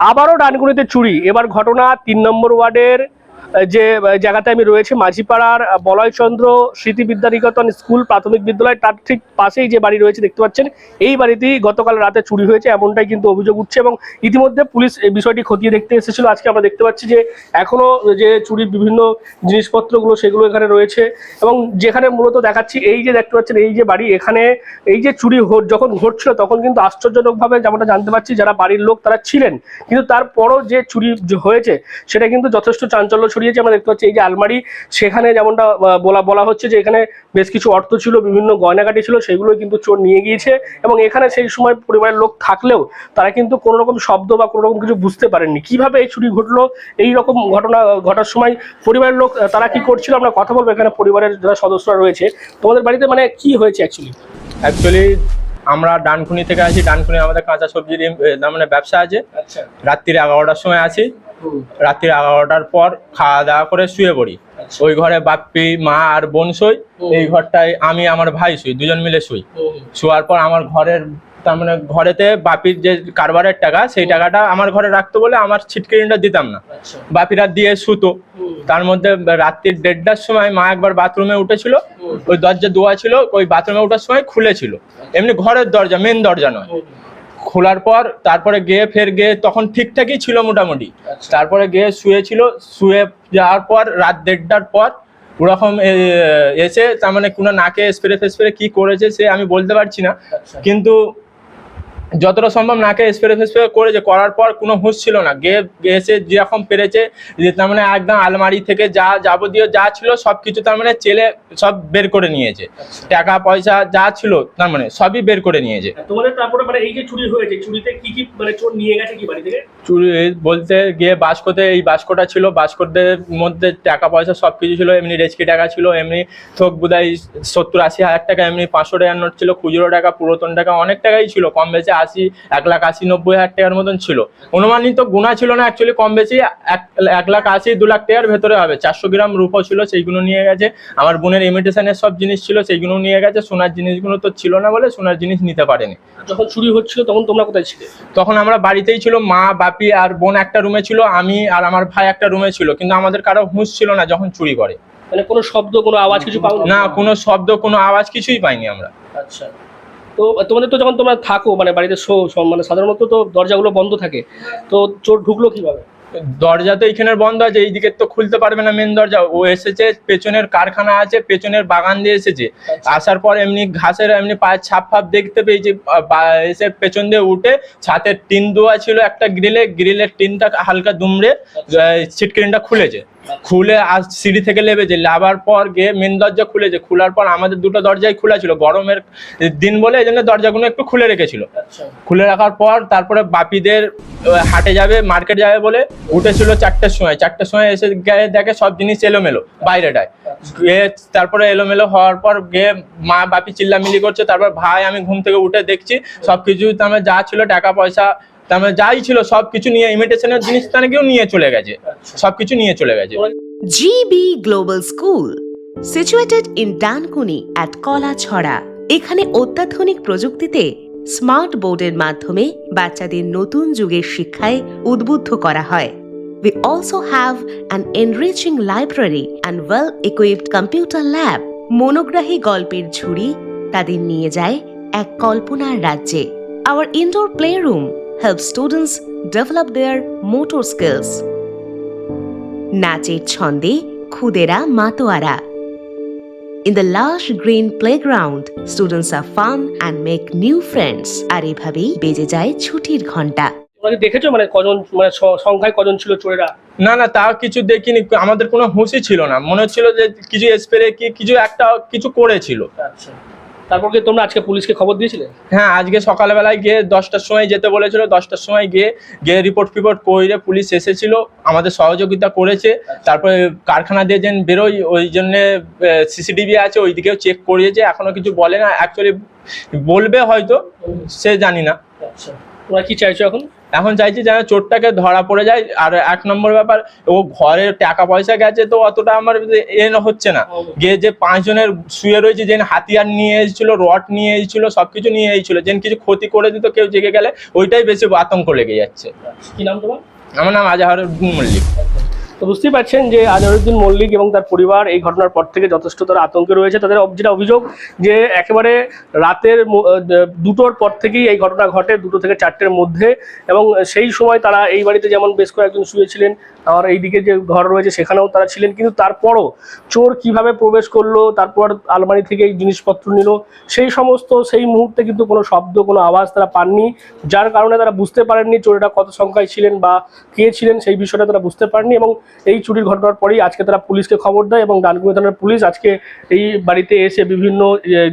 আবারও ডানকুনিতে চুরি। এবার ঘটনা তিন নম্বর ওয়ার্ডের যে জায়গাতে আমি রয়েছে, মাঝিপাড়ার বলয়চন্দ্র স্মৃতি বিদ্যানিকেতন স্কুল প্রাথমিক বিদ্যালয়, তার ঠিক পাশেই যে বাড়ি রয়েছে দেখতে পাচ্ছেন, এই বাড়িতেই গতকাল রাতে চুরি হয়েছে, এমনটাই কিন্তু অভিযোগ উঠছে এবং ইতিমধ্যে পুলিশ এই বিষয়টি খতিয়ে দেখতে এসেছিল। আজকে আমরা দেখতে পাচ্ছি যে এখনও যে চুরির বিভিন্ন জিনিসপত্রগুলো সেগুলো এখানে রয়েছে এবং যেখানে মূলত দেখাচ্ছি এই যে দেখতে পাচ্ছেন, এই যে বাড়ি, এখানে এই যে চুরি যখন ঘটছিল তখন কিন্তু আশ্চর্যজনকভাবে যেমনটা জানতে পারছি, যারা বাড়ির লোক তারা ছিলেন, কিন্তু তারপরও যে চুরি হয়েছে সেটা কিন্তু যথেষ্ট চাঞ্চল্য ছড়িয়েছে আমরা দেখতে পাচ্ছি এই যে আলমারি সেখানে যেমনটা বলা বলা হচ্ছে যে এখানে বেশ কিছু অর্থ ছিল বিভিন্ন গয়নাকাটি ছিল সেগুলো কিন্তু চোর নিয়ে গিয়েছে এবং এখানে সেই সময় পরিবারের লোক থাকলেও তারা কিন্তু কোনো রকম শব্দ বা কোনো রকম কিছু বুঝতে পারেননি। কীভাবে এই চুরি ঘটলো এই রকম ঘটনা ঘটার সময় পরিবারের লোক তারা কি করছিল আমরা কথা বলব। এখানে পরিবারের যারা সদস্যরা রয়েছে তোমাদের বাড়িতে মানে কি হয়েছে অ্যাকচুয়ালি অ্যাকচুয়ালি আমরা ডানকুনি থেকে আছি ডানকুনি আমাদের কাঁচা সবজির মানে ব্যবসা আছে। আচ্ছা। রাত্রির এগারোটার সময় আছি রাত্রির এগারোটার পর খাওয়া দাওয়া করে শুয়ে পড়ি। আচ্ছা। ওই ঘরে বাপ্পি মা আর বোন শুই এই ঘরটায় আমি আমার ভাই শুই দুজন মিলে শুই। শোয়ার পর আমার ঘরের তার মানে ঘরেতে বাপির যে কারবারের টাকা সেই টাকাটা আমার ঘরে রাখতো বলে আমার ছিটকিরিটা দিতাম না। আচ্ছা। বাপিরা দিয়ে শুতো। তার মধ্যে রাত্রির দেড়টার সময় মা একবার বাথরুমে উঠেছিল ওই দরজা দোয়া ছিল ওই বাথরুমে ওঠার সময় খুলেছিল। এমনি ঘরের দরজা মেন দরজা নয়। খোলার পর তারপরে গিয়ে ফের গিয়ে তখন ঠিকঠাকই ছিল মোটামুটি। আচ্ছা। তারপরে গিয়ে শুয়েছিল শুয়ে যাওয়ার পর রাত দেড়টার পর ওরকম এসে তার মানে কোনো নাকে স্প্রে ফেসপ্রে কি করেছে সে আমি বলতে পারছি না। আচ্ছা। কিন্তু যতটা সম্ভব নাকে স্প্রে ফেসপ্রে করেছে করার পর কোনো হুঁশ ছিল না। গিয়ে এসে যেরকম পেরেছে যে তার মানে একদম আলমারি থেকে যা যাবতীয় যা ছিল সব কিছু তার মানে চেলে সব বের করে নিয়েছে। টাকা পয়সা যা ছিল তার মানে সবই বের করে নিয়েছে। তোমাদের তারপরে মানে এই যে চুরি হয়েছে চুরিতে কি কি মানে চোর নিয়ে গেছে কি বাড়ি থেকে? চুরি বলতে গিয়ে বাস্কতে এই বাস্কটা ছিল বাস্কটের মধ্যে টাকা পয়সা সব কিছু ছিল এমনি রেচকি টাকা ছিল এমনি থোক বুদাই সত্তর আশি হাজার টাকা এমনি পাঁচশো টাকার নোট ছিল খুচরো টাকা পুরাতন টাকা অনেক টাকাই ছিল কম বেশি আশি এক লাখ আশি নব্বই হাজার টাকার মতন ছিল। অনুমানিত গুণা ছিল না অ্যাকচুয়ালি কম বেশি এক লাখ আশি দু লাখ টাকার ভেতরে হবে। চারশো গ্রাম রূপো ছিল সেইগুলো নিয়ে গেছে। আমার বোনের ইমিটেশনের সব জিনিস ছিল সেইগুলো নিয়ে গেছে। সোনার জিনিসগুলো তো ছিল না বলে সোনার জিনিস নিতে পারেনি। যখন চুরি হচ্ছিল তখন তোমরা কোথায় ছিলে? তখন আমরা বাড়িতেই ছিল মা বাপি আর বোন একটা রুমে ছিল আমি আর আমার ভাই একটা রুমে ছিল। কিন্তু আমাদের কারও হুঁশ ছিল না যখন চুরি করে। মানে কোনো শব্দ কোনো আওয়াজ কিছু পাও না কোনো শব্দ কোনো আওয়াজ কিছুই পাইনি আমরা। আচ্ছা। তো তোমাদের তো যখন তোমরা থাকো মানে বাড়িতে শো মানে সাধারণত তো দরজাগুলো বন্ধ থাকে তো চোর ঢুকলো কীভাবে? দরজা তো এইখানের বন্ধ আছে এই দিকের তো খুলতে পারবে না মেন দরজা। ও এসেছে পেছনের কারখানা আছে পেছনের বাগান দিয়ে এসেছে। আসার পর এমনি ঘাসের এমনি পায়ের ছাপ ফাপ দেখতে পেয়েছি এসে পেছন দিয়ে উঠে ছাতের টিন দেওয়া ছিল একটা গ্রিলে গ্রিলের টিনটা হালকা দুমড়ে ছিটকিনটা খুলেছে। খুলে আর সিঁড়ি থেকে লেবেছে লাভার পর গিয়ে মেন দরজা খুলেছে। খোলার পর আমাদের দুটো দরজাই খোলা ছিল গরমের দিন বলে এই জন্য দরজাগুলো একটু খুলে রেখেছিল। আচ্ছা। খুলে রাখার পর তারপরে বাপিদের হাটে যাবে মার্কেট যাবে বলে উঠেছিল চারটের সময়। চারটের সময় এসে গিয়ে দেখে সব জিনিস এলোমেলো বাইরেটায়। গিয়ে তারপরে এলোমেলো হওয়ার পর গিয়ে মা বাপি চিল্লামিলি করছে তারপর ভাই আমি ঘুম থেকে উঠে দেখছি সবকিছু তার যা ছিল টাকা পয়সা তার মানে যাই ছিল সবকিছু নিয়ে ইমিটেশনের জিনিস তাদেরকেও নিয়ে চলে গেছে। সবকিছু নিয়ে চলে গেছে। GB Global School, situated in Dankuni at Kolachhora. এখানে অত্যাধুনিক প্রযুক্তিতে স্মার্ট বোর্ডের মাধ্যমে বাচ্চাদের নতুন যুগের শিক্ষায় উদ্বুদ্ধ করা হয়। We also have an enriching library and well-equipped computer lab. মনোগ্রাহী গল্পের ঝুড়ি তাদের নিয়ে যায় এক কল্পনার রাজ্যে। Our indoor playroom helps students develop their motor skills. নাচের ছন্দে খুদেরা মাতোয়ারা In the lush green playground, students have fun and make new friends. আর এভাবেই বেজে যায় ছুটির ঘণ্টা তোমরা দেখেছ মানে কজন মানে সংখ্যায় কজন ছিল চোরেরা? না না তা কিছু দেখিনি। আমাদের কোনো হুঁশই ছিল না। মনে হচ্ছিল যে কিছু স্প্রে কি কিছু একটা কিছু করেছিল। আচ্ছা। তারপর কি তোমরা আজকে পুলিশকে খবর দিয়েছিলে? হ্যাঁ আজকে সকালবেলায় গিয়ে দশটার সময় যেতে বলেছিল, দশটার সময় গিয়ে গিয়ে রিপোর্ট ফিপোর্ট করে পুলিশ এসেছিল, আমাদের সহযোগিতা করেছে, তারপরে কারখানা দিয়ে যেন বেরোই, ওই জন্যে সিসিটিভি আছে, ওইদিকেও চেক করিয়েছে, এখনও কিছু বলে না অ্যাকচুয়ালি বলবে হয়তো, সে জানি না। আচ্ছা কি চাইছো এখন? এখন চাইছি যেন চোরটাকে ধরা পড়ে যায়। আর এক নম্বর ব্যাপার ও ঘরে টাকা পয়সা গেছে তো অতটা আমার এ হচ্ছে না। গিয়ে যে পাঁচজনের শুয়ে রয়েছে যে হাতিয়ার নিয়ে এসেছিল রড নিয়ে এসেছিল সবকিছু নিয়ে এসেছিল যে কিছু ক্ষতি করে দিত কেউ জেগে গেলে ওইটাই বেশি আতঙ্ক লেগে যাচ্ছে। কি নাম তোমার? আমার নাম আজাহর মল্লিক। তো বুঝতেই পারছেন যে আজহারুদ্দিন মল্লিক এবং তার পরিবার এই ঘটনার পর থেকে যথেষ্ট তারা আতঙ্কে রয়েছে। তাদের যেটা অভিযোগ যে একেবারে রাতের দুটোর পর থেকেই এই ঘটনা ঘটে, দুটো থেকে চারটের মধ্যে এবং সেই সময় তারা এই বাড়িতে যেমন বেশ কয়েকজন শুয়েছিলেন আর এইদিকে যে ঘর রয়েছে সেখানেও তারা ছিলেন। কিন্তু তারপরও চোর কীভাবে প্রবেশ করল, তারপর আলমারি থেকে এই জিনিসপত্র নিল, সেই সমস্ত, সেই মুহূর্তে কিন্তু কোনো শব্দ, কোনো আওয়াজ তারা পাননি, যার কারণে তারা বুঝতে পারেননি চোরেরা কত সংখ্যায় ছিলেন বা কে ছিলেন সেই বিষয়টা তারা বুঝতে পারেননি এবং এই চুরির ঘটনার পরেই আজকে তারা পুলিশকে খবর দেয় এবং ডানকুনি থানার পুলিশ আজকে এই বাড়িতে এসে বিভিন্ন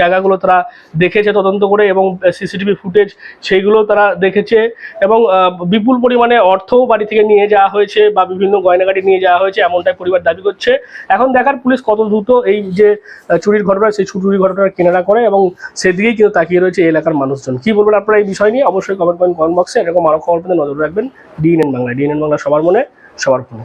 জায়গাগুলো তারা দেখেছে, তদন্ত করে এবং সিসিটিভি ফুটেজ সেইগুলো তারা দেখেছে এবং বিপুল পরিমাণে অর্থও বাড়ি থেকে নিয়ে যাওয়া হয়েছে বা বিভিন্ন গয়নাগাড়ি নিয়ে যাওয়া হয়েছে এমনটাই পরিবার দাবি করছে। এখন দেখার পুলিশ কত দ্রুত এই যে চুরির ঘটনা, সেই চুরির ঘটনার কেনারা করে এবং সেদিকেই কিন্তু তাকিয়ে রয়েছে এলাকার মানুষজন। কি বলবেন আপনারা এই বিষয় নিয়ে? অবশ্যই কমেন্ট করেন কমেন্ট বক্সে এরকম আরও খবর পেতে নজর রাখবেন। ডিএনএন বাংলা ডিএনএন বাংলা সবার মনে, সবার ফোনে।